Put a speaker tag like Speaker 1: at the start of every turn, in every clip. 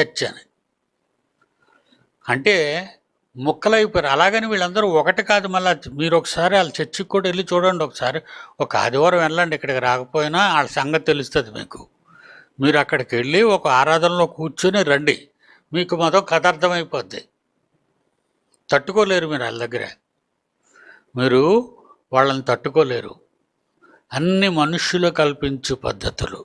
Speaker 1: Church అని. అంటే ముక్కలైపోయారు అలాగని వీళ్ళందరూ ఒకటి కాదు మళ్ళీ మీరు ఒకసారి వాళ్ళ చర్చికి కూడా వెళ్ళి చూడండి ఒకసారి. ఒక ఆదివారం వెళ్ళండి ఇక్కడికి రాకపోయినా వాళ్ళ సంగతి తెలుస్తుంది మీకు. మీరు అక్కడికి వెళ్ళి ఒక ఆరాధనలో కూర్చొని రండి. మీకు మొదటి కథార్థమైపోద్ది తట్టుకోలేరు మీరు వాళ్ళ దగ్గర. మీరు వాళ్ళని తట్టుకోలేరు. అన్ని మనుష్యులు కల్పించు పద్ధతులు.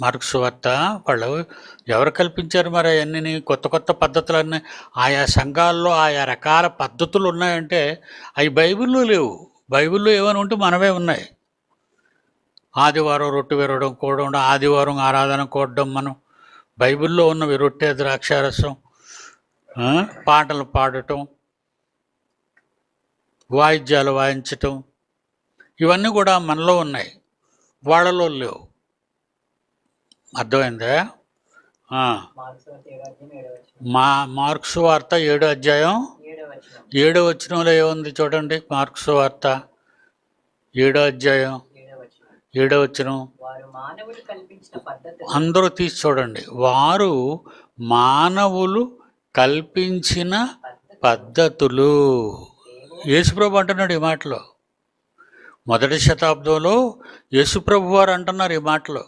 Speaker 1: మార్క్స్ వార్త వాళ్ళు ఎవరు కల్పించారు మరి అవన్నీ కొత్త కొత్త పద్ధతులన్నీ ఆయా సంఘాల్లో ఆయా రకాల పద్ధతులు ఉన్నాయంటే అవి బైబిల్లో లేవు. బైబిల్లో ఏమైనా ఉంటే మనమే ఉన్నాయి. ఆదివారం రొట్టె విరవడం కూడడం ఆదివారం ఆరాధన కూడడం మనం. బైబిల్లో ఉన్నవి రొట్టె ద్రాక్షారసం పాటలు పాడటం వాయిద్యాలు వాయించటం ఇవన్నీ కూడా మనలో ఉన్నాయి. వాళ్ళలో లేవు. అర్థమైందా? మా మార్క్స్ వార్త ఏడో అధ్యాయం?
Speaker 2: ఏడో వచనం
Speaker 1: వచనంలో ఏముంది చూడండి మార్క్స్ వార్త. ఏడో అధ్యాయం.
Speaker 2: ఏడో వచనం.
Speaker 1: అందరూ తీసి చూడండి. వారు మానవులు కల్పించిన పద్ధతులు. యేసుప్రభు అంటున్నాడు ఈ మాటలో. మొదటి శతాబ్దంలో యేసుప్రభు వారు అంటున్నారు ఈ మాటలో.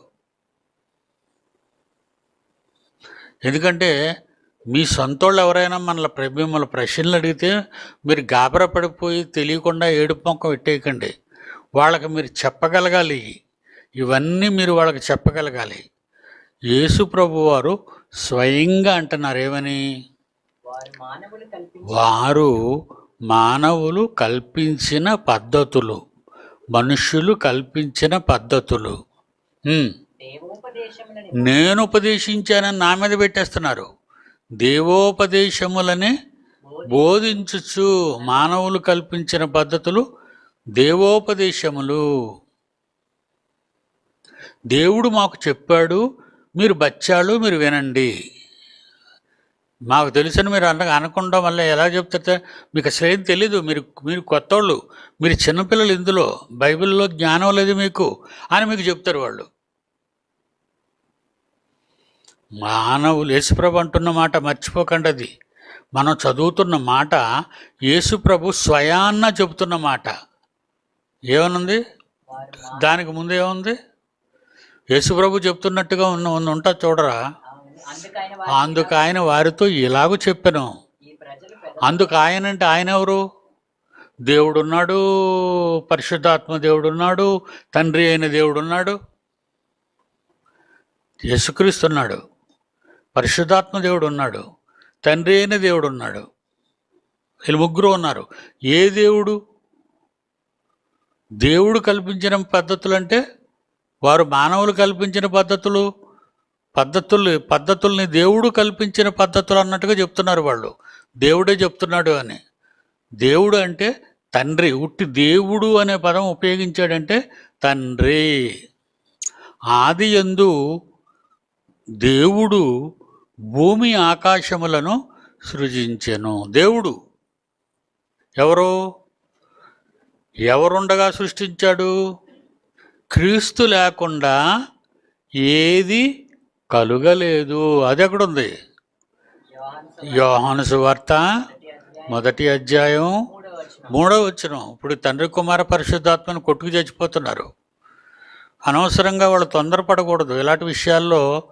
Speaker 1: ఎందుకంటే మీ సొంతోళ్ళు ఎవరైనా మన ప్ర- మిమ్మల్ని ప్రశ్నలు అడిగితే మీరు గాబరా పడిపోయి తెలియకుండా ఏడుపు మొక్క పెట్టేయకండి. వాళ్ళకి మీరు చెప్పగలగాలి. ఇవన్నీ మీరు వాళ్ళకి చెప్పగలగాలి. యేసు ప్రభు వారు స్వయంగా అంటున్నారు ఏమని?
Speaker 2: వారు మానవులు కల్పించిన
Speaker 1: పద్ధతులు మనుష్యులు కల్పించిన పద్ధతులు. నేను ఉపదేశించానని నా మీద పెట్టేస్తున్నారు. దేవోపదేశములని బోధించుచు మానవులు కల్పించిన పద్ధతులు దేవోపదేశములు. దేవుడు మాకు చెప్పాడు మీరు బచ్చాలు మీరు వినండి. మాకు తెలుసని మీరు అన అనకుండా మళ్ళీ ఎలా చెప్తారు మీకు అసలు ఏం తెలీదు మీరు మీరు కొత్తోళ్ళు మీరు చిన్నపిల్లలు ఇందులో బైబిల్లో జ్ఞానం లేదు మీకు అని మీకు చెప్తారు వాళ్ళు. మానవులు యేసుప్రభు అంటున్న మాట మర్చిపోకండి మనం చదువుతున్న మాట యేసుప్రభు స్వయాన్న చెబుతున్న మాట. ఏమనుంది? దానికి ముందు ఏముంది? యేసుప్రభు చెప్తున్నట్టుగా ఉన్న ఉంది ఉంటా చూడరా. అందుకు ఆయన వారితో ఇలాగూ చెప్పాను. అందుకు ఆయన అంటే ఆయన ఎవరు? దేవుడున్నాడు పరిశుద్ధాత్మ దేవుడున్నాడు తండ్రి అయిన దేవుడున్నాడు. యేసుక్రీస్తున్నాడు. పరిశుద్ధాత్మ దేవుడు ఉన్నాడు తండ్రి అయిన దేవుడు ఉన్నాడు వీళ్ళు ముగ్గురు ఉన్నారు. ఏ దేవుడు? దేవుడు కల్పించిన పద్ధతులు అంటే వారు మానవులు కల్పించిన పద్ధతులు పద్ధతులు పద్ధతుల్ని దేవుడు కల్పించిన పద్ధతులు అన్నట్టుగా చెప్తున్నారు వాళ్ళు. దేవుడే చెప్తున్నాడు అని. దేవుడు అంటే తండ్రి. ఉట్టి దేవుడు అనే పదం ఉపయోగించాడంటే తండ్రి. ఆది యందు దేవుడు భూమి ఆకాశములను సృజించెను. దేవుడు ఎవరు? ఎవరుండగా సృష్టించాడు? క్రీస్తు లేకుండా ఏది కలుగలేదు. అది ఎక్కడుంది?
Speaker 2: యోహాను
Speaker 1: యోహాను సువార్త
Speaker 2: మొదటి అధ్యాయం
Speaker 1: మొదటి అధ్యాయం
Speaker 2: మూడో
Speaker 1: వచ్చిన ఇప్పుడు తండ్రి కుమార పరిశుద్ధాత్మను కొట్టుకు చచ్చిపోతున్నారు అనవసరంగా వాళ్ళు తొందరపడకూడదు. ఇలాంటి విషయాల్లో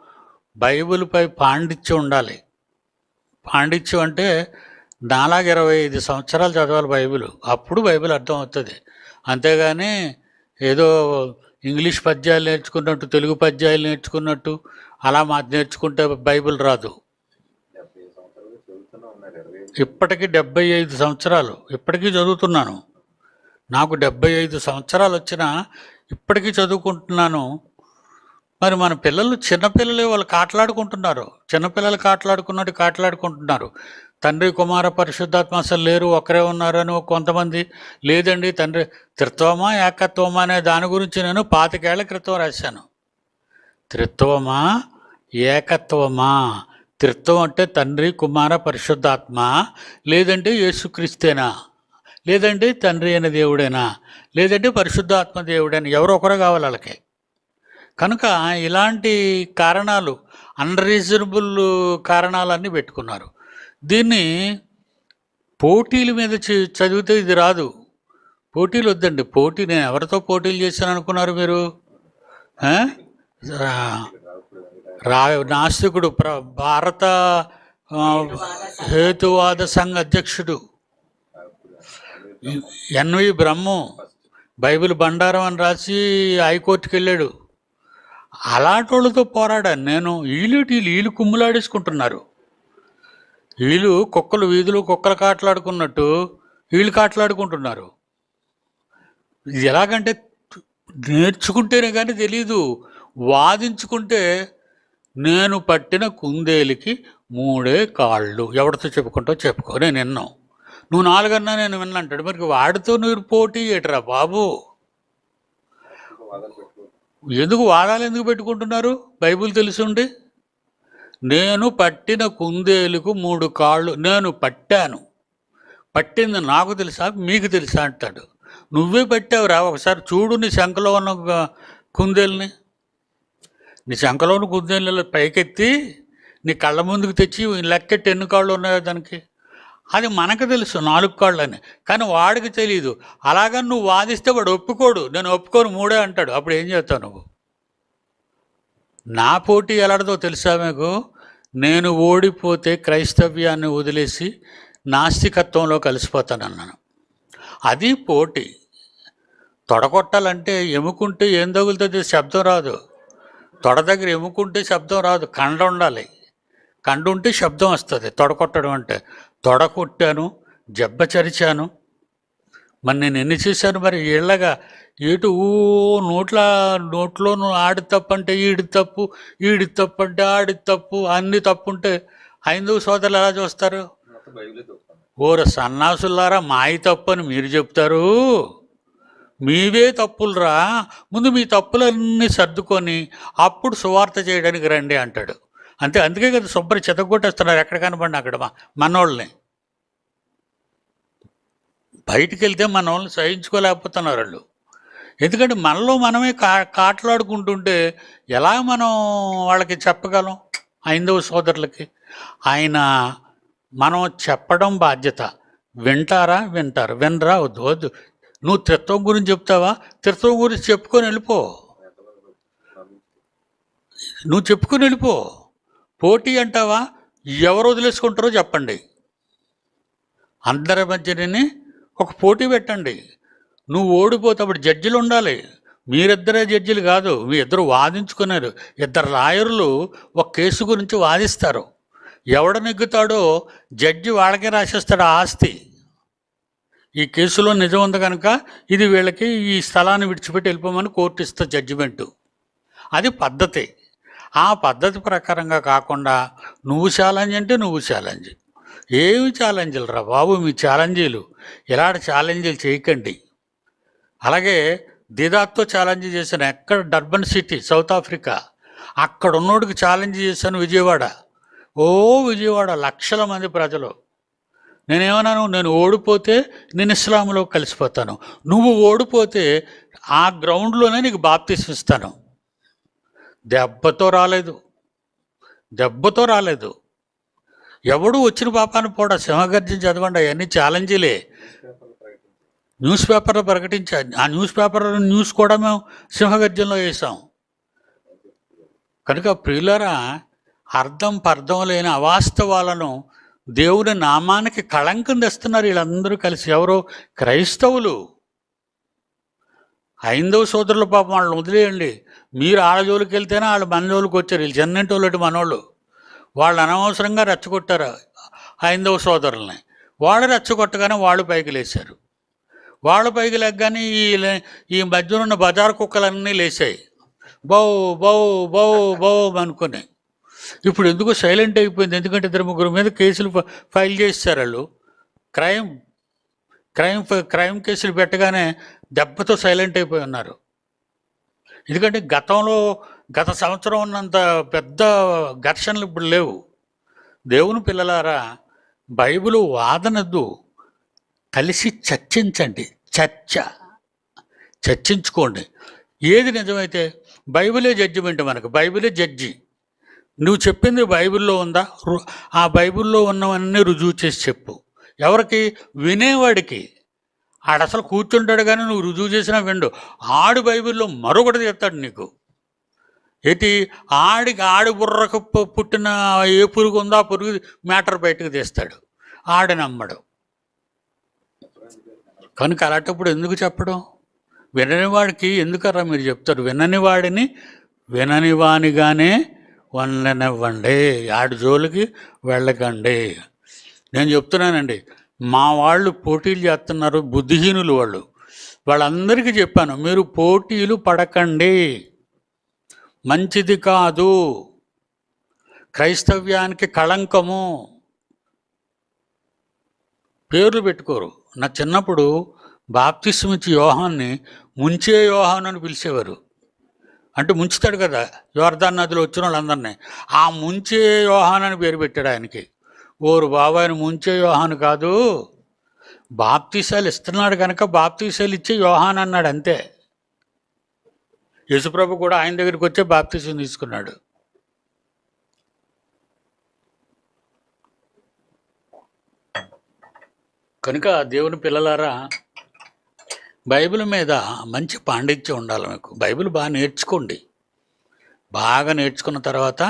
Speaker 1: బైబిల్పై పాండిత్యం ఉండాలి. పాండిత్యం అంటే నాలాగ ఇరవై ఐదు సంవత్సరాలు చదవాలి బైబిల్. అప్పుడు బైబిల్ అర్థం అవుతుంది అంతేగాని ఏదో ఇంగ్లీష్ పద్యాలు నేర్చుకున్నట్టు తెలుగు పద్యాలు నేర్చుకున్నట్టు అలా మా నేర్చుకుంటే బైబిల్ రాదు. ఇప్పటికీ డెబ్బై ఐదు సంవత్సరాలు. ఇప్పటికీ చదువుతున్నాను. నాకు డెబ్బై ఐదు సంవత్సరాలు వచ్చినా ఇప్పటికీ చదువుకుంటున్నాను. మరి మన పిల్లలు చిన్నపిల్లలే వాళ్ళు కాట్లాడుకుంటున్నారు. చిన్నపిల్లలు కాట్లాడుకున్నట్టు కాట్లాడుకుంటున్నారు. తండ్రి కుమార పరిశుద్ధాత్మ అసలు లేరు ఒకరే ఉన్నారని కొంతమంది లేదండి తండ్రి త్రిత్వమా ఏకత్వమా అనే దాని గురించి నేను పాతికేళ్ళ క్రితం రాశాను. త్రిత్వమా ఏకత్వమా? త్రిత్వం అంటే తండ్రి కుమార పరిశుద్ధాత్మ లేదంటే యేసుక్రీస్తేనా? లేదంటే తండ్రి అయిన దేవుడేనా? లేదంటే పరిశుద్ధాత్మ దేవుడేనా? ఎవరో ఒకరు కావాలి వాళ్ళకి. కనుక ఇలాంటి కారణాలు అన్రీజనబుల్ కారణాలన్నీ పెట్టుకున్నారు. దీన్ని పోటీల మీద చ- చదివితే ఇది రాదు. పోటీలు వద్దండి. పోటీ నేను ఎవరితో పోటీలు చేశాను అనుకున్నారు మీరు? రా- నాస్తికుడు ప్ర భారత హేతువాద సంఘ అధ్యక్షుడు. ఎన్వి బ్రహ్మం బైబిల్ బండారం అని రాసి హైకోర్టుకి వెళ్ళాడు అలాంటి వాళ్ళతో పోరాడాను నేను వీళ్ళు వీళ్ళు వీళ్ళు కుమ్ములాడేసుకుంటున్నారు. వీళ్ళు కుక్కలు వీధులు కుక్కలు కాట్లాడుకున్నట్టు వీళ్ళు కాట్లాడుకుంటున్నారు. ఇది ఎలాగంటే నేర్చుకుంటేనే కానీ తెలియదు వాదించుకుంటే నేను పట్టిన కుందేలికి మూడే కాళ్ళు. ఎవరితో చెప్పుకుంటో చెప్పుకో నేను విన్నాను నువ్వు నాలుగన్నా నేను విన్నా అంటాడు మరి వాడితో నువ్వు పోటీ ఏట్రా బాబు? ఎందుకు వాదాలు ఎందుకు పెట్టుకుంటున్నారు? బైబిల్ తెలుసుండి? నేను పట్టిన కుందేలుకు మూడు కాళ్ళు నేను పట్టాను. పట్టింది నాకు తెలుసా? మీకు తెలుసా? అంటాడు. నువ్వే పట్టావురా? ఒకసారి చూడు నీ శంఖలో ఉన్న కుందేలుని. నీ శంఖలో ఉన్న కుందేలు పైకెత్తి నీ కళ్ళ ముందుకు తెచ్చి లెక్కెట్టి ఎన్ని కాళ్ళు ఉన్నాయో దానికి? అది మనకు తెలుసు నాలుగు కాళ్ళని. కానీ వాడికి తెలియదు అలాగని నువ్వు వాదిస్తే వాడు ఒప్పుకోడు. నేను ఒప్పుకోను మూడే అంటాడు. అప్పుడు ఏం చేస్తావు నువ్వు? నా పోటీ ఎలాడదో తెలుసా మీకు? నేను ఓడిపోతే క్రైస్తవ్యాన్ని వదిలేసి నాస్తికత్వంలో కలిసిపోతానన్నాను. అది పోటీ. తొడగొట్టాలంటే ఎముకుంటే ఏం తగులుతుంది? శబ్దం రాదు. తొడ దగ్గర ఎముకుంటే శబ్దం రాదు. కండ ఉండాలి. కండ ఉంటే శబ్దం వస్తుంది. తొడగొట్టడం అంటే. తొడ కొట్టాను చరిచాను. మరి నేను ఎన్ని చేశాను మరి? ఏళ్ళగా ఏటు ఊ నోట్ల నోట్లో ఆడి తప్పు అంటే ఈడి తప్పు ఈడి తప్పు అంటే ఆడి తప్పు అన్ని తప్పు ఉంటే హైందవ సోదరులు ఎలా చూస్తారు? ఓర సన్నాసులారా మాయి తప్పు అని మీరు చెప్తారు. మీవే తప్పులురా. ముందు మీ తప్పులన్నీ సర్దుకొని అప్పుడు సువార్త చేయడానికి రండి అంటాడు. అంతే అందుకే కదా శుభ్ర చెతగొట్టేస్తున్నారు ఎక్కడ కనపడిన అక్కడ మా- మనోళ్ళని. బయటికి వెళ్తే మన వాళ్ళని సహించుకోలేకపోతున్నారు వాళ్ళు. ఎందుకంటే మనలో మనమే కా కాట్లాడుకుంటుంటే ఎలా మనం వాళ్ళకి చెప్పగలం? హైందవ సోదరులకి. ఆయన మనం చెప్పడం బాధ్యత. వింటారా? వింటారు. వినరా? వద్దు వద్దు. నువ్వు త్రిత్వం గురించి చెప్తావా? త్రిత్వం గురించి చెప్పుకొని వెళ్ళిపో. నువ్వు చెప్పుకొని వెళ్ళిపో. పోటీ అంటావా? ఎవరు వదిలేసుకుంటారో చెప్పండి. అందరి మధ్యనే ఒక పోటీ పెట్టండి. నువ్వు ఓడిపోతే అప్పుడు జడ్జిలు ఉండాలి. మీరిద్దరే జడ్జిలు కాదు మీ ఇద్దరు వాదించుకున్నారు. ఇద్దరు లాయర్లు ఒక కేసు గురించి వాదిస్తారు. ఎవడ నెగ్గుతాడో జడ్జి వాళ్ళకే రాసేస్తాడు ఆస్తి. ఈ కేసులో నిజం ఉంది కనుక ఇది వీళ్ళకి ఈ స్థలాన్ని విడిచిపెట్టి వెళ్ళిపోమని కోర్టు ఇస్తా జడ్జిమెంటు అది పద్ధతి. ఆ పద్ధతి ప్రకారంగా కాకుండా నువ్వు ఛాలెంజ్ అంటే నువ్వు ఛాలెంజ్. ఏమి ఛాలెంజ్లు రా బాబు మీ ఛాలెంజీలు. ఇలాంటి ఛాలెంజీలు చేయకండి. అలాగే దిదాత్తో ఛాలెంజ్ చేశాను ఎక్కడ? Durban city South Africa. అక్కడ ఉన్నోడికి ఛాలెంజ్ చేశాను విజయవాడ. ఓ విజయవాడ లక్షల మంది ప్రజలు. నేనేమన్నాను నేను ఓడిపోతే నేను ఇస్లాంలో కలిసిపోతాను. నువ్వు ఓడిపోతే ఆ గ్రౌండ్లోనే నీకు బాప్తీసం ఇస్తాను దెబ్బతో రాలేదు. దెబ్బతో రాలేదు. ఎవడు వచ్చిన పాపాన్ని పోడా సింహగర్జన చదవండి అవన్నీ ఛాలెంజీలే. న్యూస్ పేపర్లో ప్రకటించా ఆ న్యూస్ పేపర్ న్యూస్ కూడా మేము సింహగర్జనలో వేసాం. కనుక ప్రియులరా అర్థం పర్థం లేని అవాస్తవాలను దేవుని నామానికి కళంకం తెస్తున్నారు వీళ్ళందరూ కలిసి. ఎవరో? క్రైస్తవులు. హైందవ సోదరుల పాపం వాళ్ళని వదిలేయండి. మీరు ఆళ్ళ జోలికి వెళ్తేనే వాళ్ళు మన జోలికి వచ్చారు. వీళ్ళు చెన్నంటోళ్ళటి మనోళ్ళు. వాళ్ళు అనవసరంగా రెచ్చగొట్టారు హైందవ సోదరుల్ని. వాళ్ళు రెచ్చగొట్టగానే వాళ్ళు పైకి లేచారు వాళ్ళ పైకి లెగ్గానే ఈ ఈ మధ్యన ఉన్న బజార్ కుక్కలన్నీ లేచాయి బౌ బౌ బౌ బౌ అనుకుని. ఇప్పుడు ఎందుకు సైలెంట్ అయిపోయింది? ఎందుకంటే ఇద్దరు ముగ్గురు మీద కేసులు ఫైల్ చేస్తారు వాళ్ళు. క్రైమ్ క్రైమ్ క్రైమ్ కేసులు పెట్టగానే దెబ్బతో సైలెంట్ అయిపోయి ఉన్నారు. ఎందుకంటే గతంలో గత సంవత్సరం ఉన్నంత పెద్ద ఘర్షణలు ఇప్పుడు లేవు. దేవుని పిల్లలారా బైబిల్ వాదనద్దు. కలిసి చర్చించండి. చర్చ. చర్చించుకోండి. ఏది నిజమైతే బైబిలే జడ్జిమెంట్ మనకు. బైబిలే జడ్జి. నువ్వు చెప్పింది బైబిల్లో ఉందా? రు- ఆ బైబిల్లో ఉన్నవన్నీ రుజువు చేసి చెప్పు. ఎవరికి? వినేవాడికి. ఆడు అసలు కూర్చుంటాడు కానీ నువ్వు రుజువు చేసినా విండు. ఆడు బైబిల్లో మరొకటి చెప్తాడు నీకు. ఏంటి? ఆడికి ఆడి బుర్రకు పుట్టిన ఏ పురుగు ఉందో ఆ పురుగు మ్యాటర్ బయటకు తీస్తాడు. ఆడి నమ్మడు. కనుక అలాంటప్పుడు ఎందుకు చెప్పడం? వినని వాడికి ఎందుకరా మీరు చెప్తారు? వినని వాడిని వినని వానిగానే వండనివ్వండి ఆడి జోలికి వెళ్ళకండి. నేను చెప్తున్నానండి. మా వాళ్ళు పోటీలు చేస్తున్నారు బుద్ధిహీనులు వాళ్ళు. వాళ్ళందరికీ చెప్పాను మీరు పోటీలు పడకండి. మంచిది కాదు. క్రైస్తవ్యానికి కళంకము. పేర్లు పెట్టుకోరు. నా చిన్నప్పుడు బాప్తిస్మ ఇచ్చి యోహాన్ని ముంచే యోహాన్ అని పిలిచేవారు. అంటే ముంచుతాడు కదా యోర్దాన్ నదిలో వచ్చిన వాళ్ళందరినీ. ఆ ముంచే యోహాన్ అని పేరు పెట్టాడు ఆయనకి. ఓరు బాబాయ్ ముంచే యోహాను కాదు బాప్తీసాలు ఇస్తున్నాడు కనుక బాప్తీసాలు ఇచ్చే యోహాన్ అన్నాడు అంతే. యేసుప్రభు కూడా ఆయన దగ్గరికి వచ్చే బాప్తీసం తీసుకున్నాడు. కనుక దేవుని పిల్లలారా బైబిల్ మీద మంచి పాండిత్యం ఉండాలి మీకు. బైబిల్ బాగా నేర్చుకోండి. బాగా నేర్చుకున్న తర్వాత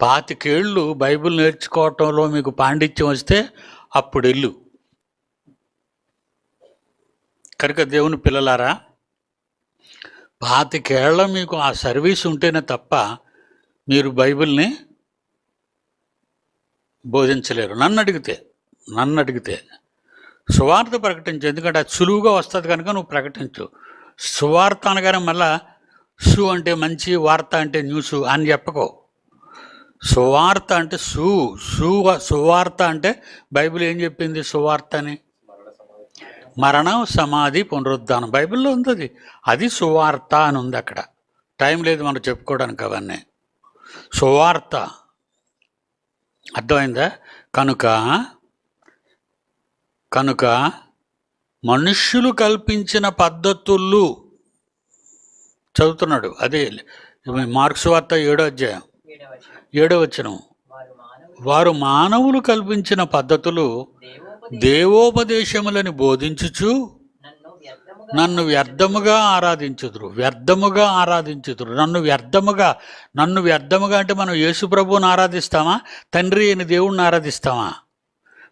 Speaker 1: పాతికేళ్ళు బైబిల్ నేర్చుకోవటంలో మీకు పాండిత్యం వస్తే అప్పుడు వెళ్ళు కనుక దేవుని పిల్లలారా పాతికేళ్ళ మీకు ఆ సర్వీస్ ఉంటేనే తప్ప మీరు బైబిల్ని బోధించలేరు. నన్ను అడిగితే నన్ను అడిగితే సువార్త ప్రకటించు ఎందుకంటే అది సులువుగా వస్తుంది కనుక నువ్వు ప్రకటించు. సువార్త అనగానే మళ్ళా సు అంటే మంచి వార్త అంటే న్యూస్ అని చెప్పకో. సువార్త అంటే సు సు సువార్త అంటే బైబిల్ ఏం చెప్పింది సువార్త అని మరణం సమాధి పునరుద్ధానం. బైబిల్లో ఉంది అది అది సువార్త అని ఉంది అక్కడ. టైం లేదు మనం చెప్పుకోవడానికి అవన్నీ. సువార్త. అర్థమైందా? కనుక కనుక మనుష్యులు కల్పించిన పద్ధతులు చదువుతున్నాడు. అదే మార్క్స్ వార్త ఏడో అధ్యాయం.
Speaker 2: ఏడవచనం
Speaker 1: ఏడో
Speaker 2: వారు మానవులు
Speaker 1: కల్పించిన పద్ధతులు దేవోపదేశములని బోధించుచు
Speaker 2: నన్ను వ్యర్థముగా
Speaker 1: ఆరాధించుదురు. వ్యర్థముగా ఆరాధించుదురు. నన్ను వ్యర్థముగా నన్ను వ్యర్థముగా అంటే మనం యేసు ప్రభువుని ఆరాధిస్తామా? తండ్రి అయిన దేవుణ్ణి ఆరాధిస్తామా?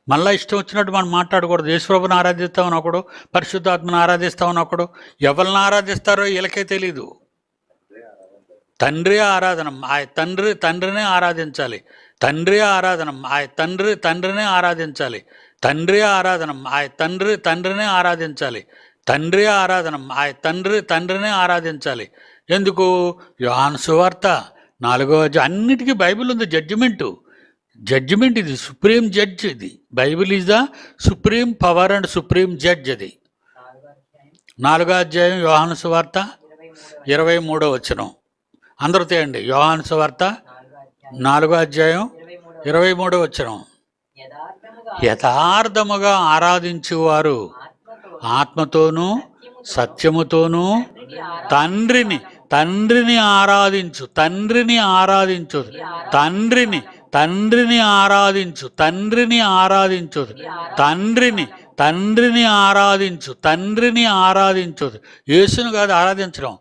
Speaker 1: మళ్ళీ ఇష్టం వచ్చినట్టు మనం మాట్లాడకూడదు. యేసు ప్రభుని ఆరాధిస్తామని ఒకడు పరిశుద్ధాత్మను ఆరాధిస్తామని ఒకడు ఎవరిని ఆరాధిస్తారో వీళ్ళకే తెలీదు. తండ్రి ఆరాధన ఆ తండ్రి తండ్రినే ఆరాధించాలి. తండ్రి ఆరాధన ఆ తండ్రి తండ్రినే ఆరాధించాలి. తండ్రి ఆరాధన ఆ తండ్రి తండ్రినే ఆరాధించాలి. తండ్రి ఆరాధన ఆ తండ్రి తండ్రినే ఆరాధించాలి. ఎందుకు? యోహాన్ సువార్త నాలుగో అన్నిటికీ బైబిల్ ఉంది జడ్జిమెంటు. జడ్జిమెంట్ ఇది సుప్రీం జడ్జ్ ఇది. Bible is the supreme power and supreme judge అది.
Speaker 2: నాలుగో అధ్యాయం
Speaker 1: యోహాను సువార్త
Speaker 2: ఇరవై
Speaker 1: ఇరవై మూడో వచనం. అందరూ తేయండి. యోహాను సువార్త
Speaker 2: నాలుగో అధ్యాయం ఇరవై
Speaker 1: మూడో వచనం.
Speaker 2: యథార్థముగా
Speaker 1: ఆరాధించేవారు ఆత్మతోనూ సత్యముతోనూ తండ్రిని తండ్రిని ఆరాధించు తండ్రిని ఆరాధించు తండ్రిని తండ్రిని ఆరాధించు తండ్రిని ఆరాధించు తండ్రిని తండ్రిని ఆరాధించు తండ్రిని ఆరాధించు. యేసును కాదు ఆరాధించడం.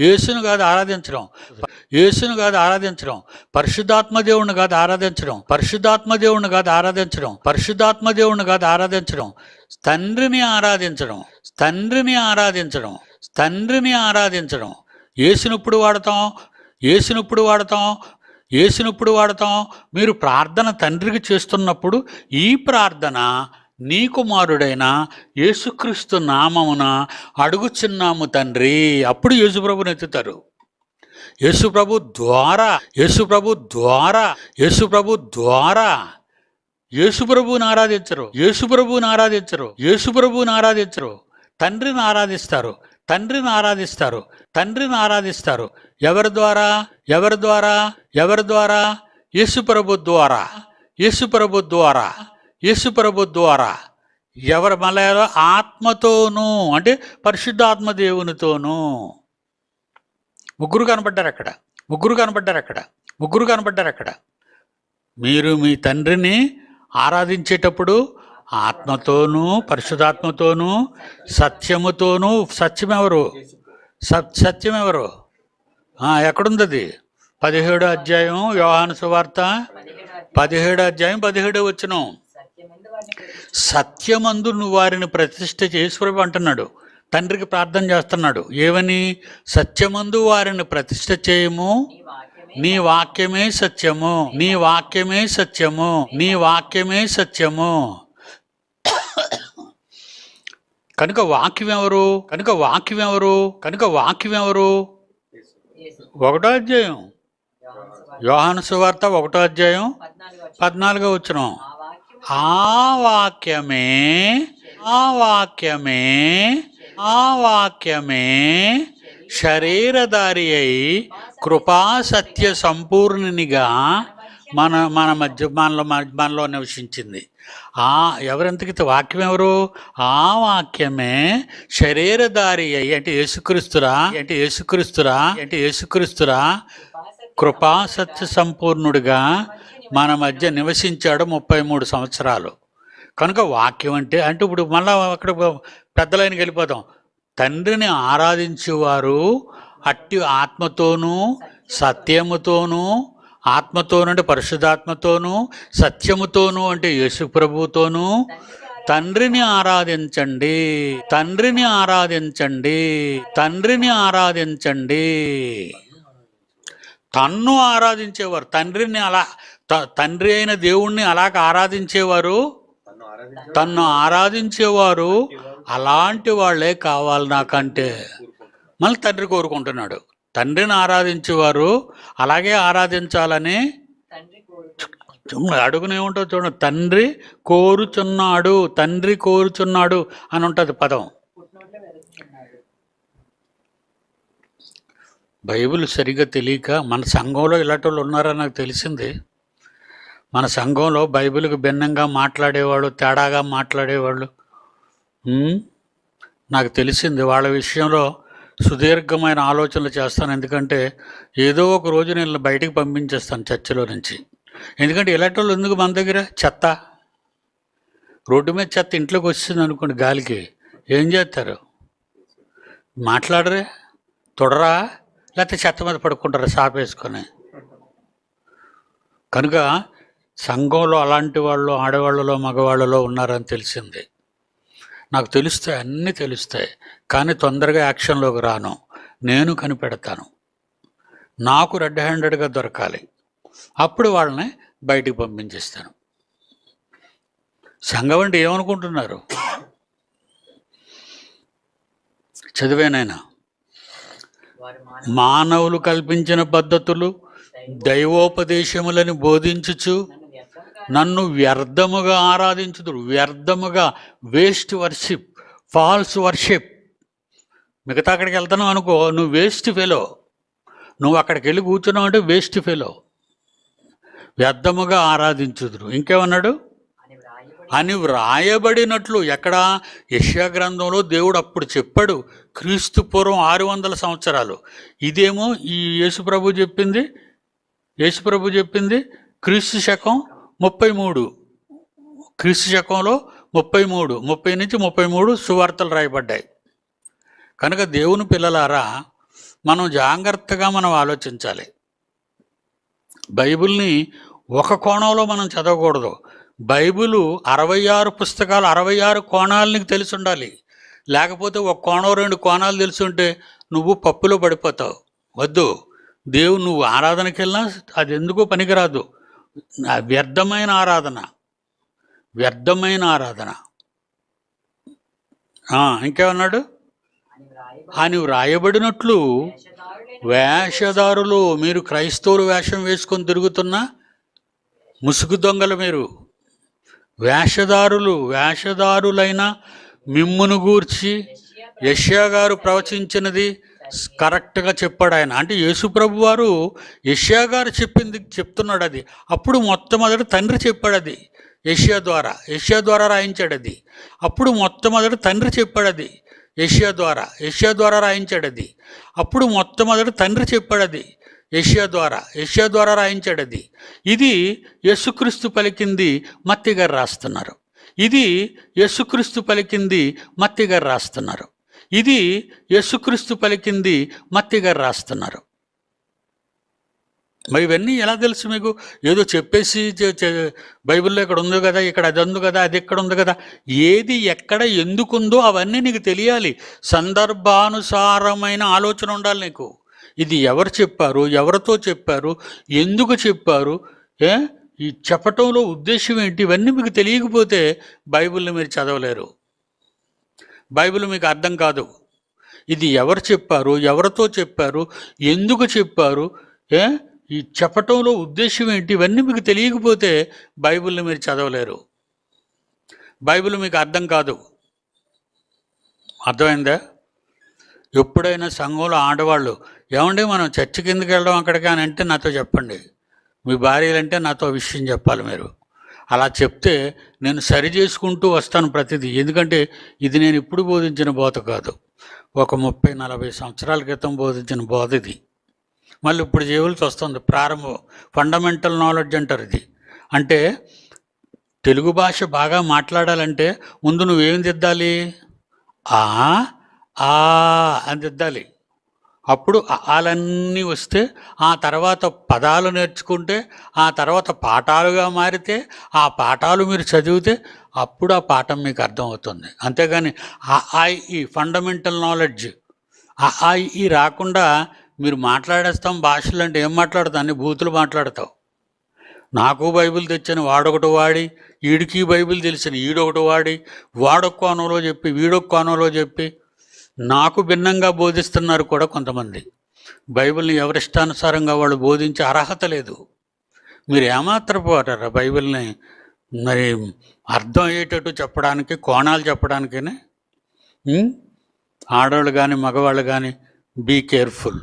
Speaker 1: యేసును కాదు ఆరాధించడం. యేసును కాదు ఆరాధించడం. పరిశుద్ధాత్మ దేవుణ్ణి కాదు ఆరాధించడం. పరిశుద్ధాత్మ దేవుణ్ణి కాదు ఆరాధించడం. పరిశుద్ధాత్మ దేవుణ్ణి కాదు ఆరాధించడం. తండ్రిని ఆరాధించడం. తండ్రిని ఆరాధించడం. తండ్రిని ఆరాధించడం. ఏసినప్పుడు వాడతాం. ఏసినప్పుడు వాడతాం. ఏసినప్పుడు వాడతాం. మీరు ప్రార్థన తండ్రికి చేస్తున్నప్పుడు ఈ ప్రార్థన నీ కుమారుడైన యేసుక్రీస్తు నామమున అడుగుచున్నాము తండ్రి. అప్పుడు యేసుప్రభుని ఎత్తుతారు. యేసుప్రభు ద్వారా యేసుప్రభు ద్వారా యేసుప్రభు ద్వారా. యేసుప్రభుని ఆరాధించరు యేసుప్రభుని ఆరాధించరు యేసుప్రభుని ఆరాధించరు. తండ్రిని ఆరాధిస్తారు తండ్రిని ఆరాధిస్తారు తండ్రిని ఆరాధిస్తారు. ఎవరి ద్వారా? ఎవరి ద్వారా? ఎవరి ద్వారా? యేసుప్రభు ద్వారా యేసుప్రభు ద్వారా. యేసుప్రభు ద్వారా ఎవరి మలయాలో ఆత్మతోనూ అంటే పరిశుద్ధాత్మ దేవునితోనూ ముగ్గురు కనబడ్డారు అక్కడ ముగ్గురు కనబడ్డారు అక్కడ ముగ్గురు కనబడ్డారు అక్కడ. మీరు మీ తండ్రిని ఆరాధించేటప్పుడు ఆత్మతోనూ పరిశుధాత్మతోనూ సత్యముతోనూ సత్యం ఎవరు? సత్ సత్యం ఎవరు? ఎక్కడుంది అది? పదిహేడు అధ్యాయం యోహాను సువార్త.
Speaker 2: పదిహేడు
Speaker 1: అధ్యాయం పదిహేడో వచ్చినాం
Speaker 2: సత్యమందు
Speaker 1: నువ్వు వారిని ప్రతిష్ఠ చేసుకుని అంటున్నాడు. తండ్రికి ప్రార్థన చేస్తున్నాడు. ఏమని? సత్యమందు వారిని ప్రతిష్ఠ చేయము.
Speaker 2: నీ వాక్యమే
Speaker 1: సత్యము. నీ వాక్యమే సత్యము. నీ వాక్యమే సత్యము. కనుక వాక్యం ఎవరు? కనుక వాక్యం ఎవరు? కనుక వాక్యం ఎవరు? ఒకటో అధ్యాయం.
Speaker 2: యోహాను సువార్త
Speaker 1: ఒకటో అధ్యాయం
Speaker 2: పద్నాలుగు
Speaker 1: పద్నాలుగో వచ్చినాం
Speaker 2: ఆ వాక్యమే
Speaker 1: ఆ వాక్యమే ఆ వాక్యమే శరీరధారి అయి కృపా సత్య సంపూర్ణునిగా మన మన మధ్య మనలో మనలో నివసించింది. ఆ ఎవరెంతకి వాక్యం ఎవరు? ఆ వాక్యమే శరీరధారి అయి అంటే యేసుక్రీస్తురా అంటే యేసుక్రీస్తురా అంటే యేసుక్రీస్తురా కృపా సత్య సంపూర్ణుడిగా మన మధ్య నివసించాడు ముప్పై మూడు సంవత్సరాలు. కనుక వాక్యం అంటే అంటే ఇప్పుడు మళ్ళా అక్కడ పెద్దలైనకి వెళ్ళిపోతాం తండ్రిని ఆరాధించేవారు అట్టి ఆత్మతోనూ సత్యముతోనూ ఆత్మతోను అంటే పరిశుద్ధాత్మతోనూ సత్యముతోనూ అంటే యేసు ప్రభుతోనూ తండ్రిని ఆరాధించండి తండ్రిని ఆరాధించండి తండ్రిని ఆరాధించండి. తన్ను ఆరాధించేవారు తండ్రిని అలా తండ్రి అయిన దేవుణ్ణి అలాగ ఆరాధించేవారు? తన్ను ఆరాధించేవారు అలాంటి వాళ్ళే కావాలి నాకంటే. మళ్ళీ తండ్రి కోరుకుంటున్నాడు. తండ్రిని ఆరాధించేవారు అలాగే ఆరాధించాలని
Speaker 2: అడుగునే కోరుకుంటున్నాడు
Speaker 1: చూడండి, అడుగునేముంటో చూడండి. తండ్రి కోరుచున్నాడు తండ్రి కోరుచున్నాడు అని ఉంటుంది పదం. బైబిల్ సరిగ్గా తెలియక మన సంఘంలో ఇలాంటి వాళ్ళు ఉన్నారని నాకు తెలిసింది. మన సంఘంలో బైబిల్కి భిన్నంగా మాట్లాడేవాళ్ళు తేడాగా మాట్లాడేవాళ్ళు. నాకు తెలిసింది వాళ్ళ విషయంలో సుదీర్ఘమైన ఆలోచనలు చేస్తాను. ఎందుకంటే ఏదో ఒక రోజు నేను బయటికి పంపించేస్తాను చర్చిలో నుంచి. ఎందుకంటే ఇలాంటి వాళ్ళు ఎందుకు మన దగ్గర? చెత్త. రోడ్డు మీద చెత్త ఇంట్లోకి వచ్చింది అనుకోండి గాలికి. ఏం చేస్తారు? మాట్లాడరే? తొడరా? లేకపోతే చెత్త మీద పడుకుంటారా? సాపేసుకొని కనుక సంఘంలో అలాంటి వాళ్ళు ఆడవాళ్ళలో మగవాళ్ళలో ఉన్నారని తెలిసింది. నాకు తెలుస్తాయి అన్నీ తెలుస్తాయి. కానీ తొందరగా యాక్షన్లోకి రాను. నేను కనిపెడతాను. నాకు రెడ్ హ్యాండెడ్గా దొరకాలి. అప్పుడు వాళ్ళని బయటికి పంపించేస్తాను. సంఘం అంటే ఏమనుకుంటున్నారు? చదివేనైనా మానవులు కల్పించిన పద్ధతులు దైవోపదేశములని బోధించుచు
Speaker 2: నన్ను
Speaker 1: వ్యర్థముగా ఆరాధించుదురు. వ్యర్థముగా వేస్ట్ వర్షిప్ ఫాల్స్ వర్షిప్ మిగతా అక్కడికి వెళ్తున్నావు అనుకో నువ్వు వేస్ట్ ఫెలో నువ్వు అక్కడికి వెళ్ళి కూర్చున్నావు అంటే వేస్ట్ ఫెలో వ్యర్థముగా ఆరాధించుదురు. ఇంకేమన్నాడు?
Speaker 2: అని
Speaker 1: అని వ్రాయబడినట్లు. ఎక్కడ? యష్యా గ్రంథంలో దేవుడు అప్పుడు చెప్పాడు. క్రీస్తు పూర్వం ఆరు వందల సంవత్సరాలు. ఇదేమో ఈ యేసుప్రభు చెప్పింది? యేసుప్రభు చెప్పింది? క్రీస్తు శకం ముప్పై మూడు. క్రీస్తు శకంలో ముప్పై మూడు. ముప్పై నుంచి ముప్పై మూడు సువార్తలు రాయబడ్డాయి. కనుక దేవుని పిల్లలారా మనం జాగ్రత్తగా మనం ఆలోచించాలి. బైబిల్ని ఒక కోణంలో మనం చదవకూడదు. బైబిలు అరవై ఆరు పుస్తకాలు అరవై ఆరు కోణాలని తెలిసి ఉండాలి. లేకపోతే ఒక కోణం రెండు కోణాలు తెలిసి ఉంటే నువ్వు పప్పులో పడిపోతావు. వద్దు. దేవుడు నువ్వు ఆరాధనకి వెళ్ళినా అది ఎందుకు పనికిరాదు. వ్యర్థమైన ఆరాధన. వ్యర్థమైన ఆరాధన. ఇంకేమన్నాడు?
Speaker 2: అని
Speaker 1: వ్రాయబడినట్లు వేషధారులు మీరు క్రైస్తవులు వేషం వేసుకొని తిరుగుతున్న ముసుగు దొంగలు మీరు. వేషధారులు వేషధారులైన మిమ్మును గూర్చి యష్యా గారు ప్రవచించినది కరెక్ట్గా చెప్పాడు ఆయన. అంటే యేసుప్రభు వారు యష్యా గారు చెప్పింది చెప్తున్నాడు అది. అప్పుడు మొట్టమొదటి తండ్రి చెప్పాడు అది. యష్యా ద్వారా. యష్యా ద్వారా రాయించాడు అది. అప్పుడు మొట్టమొదటి తండ్రి చెప్పాడు అది. ఏషియా ద్వారా. ఏషియా ద్వారా రాయించాడు అది. అప్పుడు మొట్టమొదటి తండ్రి చెప్పాడు అది. ఏషియా ద్వారా. ఏషియా ద్వారా రాయించాడు అది. ఇది యేసుక్రీస్తు పలికింది మత్తి గారు రాస్తున్నారు. ఇది యేసుక్రీస్తు పలికింది మత్తి గారు రాస్తున్నారు. ఇది యేసుక్రీస్తు పలికింది మత్తి గారు రాస్తున్నారు. మరి ఇవన్నీ ఎలా తెలుసు మీకు? ఏదో చెప్పేసి బైబిల్లో ఇక్కడ ఉంది కదా ఇక్కడ అది ఉంది కదా అది ఇక్కడ ఉంది కదా ఏది ఎక్కడ ఎందుకుందో అవన్నీ నీకు తెలియాలి. సందర్భానుసారమైన ఆలోచన ఉండాలి నీకు. ఇది ఎవరు చెప్పారు ఎవరితో చెప్పారు ఎందుకు చెప్పారు ఏ? ఈ చెప్పటంలో ఉద్దేశం ఏంటి? ఇవన్నీ మీకు తెలియకపోతే బైబిల్ని మీరు చదవలేరు. బైబిల్ మీకు అర్థం కాదు. ఇది ఎవరు చెప్పారు? ఎవరితో చెప్పారు? ఎందుకు చెప్పారు? ఏ? ఈ చెప్పటంలో ఉద్దేశం ఏంటి? ఇవన్నీ మీకు తెలియకపోతే బైబిల్ని మీరు చదవలేరు. బైబిల్ మీకు అర్థం కాదు. అర్థమైందా? ఎప్పుడైనా సంఘంలో ఆడవాళ్ళు ఏమండి మనం చర్చి కిందకి వెళ్ళడం అక్కడికి అని అంటే నాతో చెప్పండి. మీ భార్యలంటే నాతో విషయం చెప్పాలి మీరు. అలా చెప్తే నేను సరి చేసుకుంటూ వస్తాను ప్రతిదీ. ఎందుకంటే ఇది నేను ఇప్పుడు బోధించిన బోధ కాదు. ఒక ముప్పై నలభై సంవత్సరాల క్రితం బోధించిన బోధ ఇది. మళ్ళీ ఇప్పుడు చేయవలసి వస్తుంది. ప్రారంభం ఫండమెంటల్ నాలెడ్జ్ అంటారు ఇది. అంటే తెలుగు భాష బాగా మాట్లాడాలంటే ముందు నువ్వేం దిద్దాలి? ఆ ఆ అని దిద్దాలి. అప్పుడు అలన్నీ వస్తే ఆ తర్వాత పదాలు నేర్చుకుంటే ఆ తర్వాత పాఠాలుగా మారితే ఆ పాఠాలు మీరు చదివితే అప్పుడు ఆ పాఠం మీకు అర్థమవుతుంది. అంతేగాని ఆ ఆ ఈ ఫండమెంటల్ నాలెడ్జ్ ఆ ఈ రాకుండా మీరు మాట్లాడేస్తాం భాషలు అంటే ఏం మాట్లాడతావు? అన్ని బూతులు మాట్లాడతావు. నాకు బైబిల్ తెచ్చిన వాడొకటి వాడి ఈడికి బైబిల్ తెలిసిన ఈడొకటి వాడి వాడొక కోణంలో చెప్పి వీడొక్క కోణంలో చెప్పి నాకు భిన్నంగా బోధిస్తున్నారు కూడా కొంతమంది. బైబిల్ని ఎవరిష్టానుసారంగా వాళ్ళు బోధించే అర్హత లేదు. మీరు ఏమాత్రపోతారా బైబిల్ని? మరి అర్థం అయ్యేటట్టు చెప్పడానికి కోణాలు చెప్పడానికనే? ఆడవాళ్ళు కానీ మగవాళ్ళు కానీ బీ కేర్ఫుల్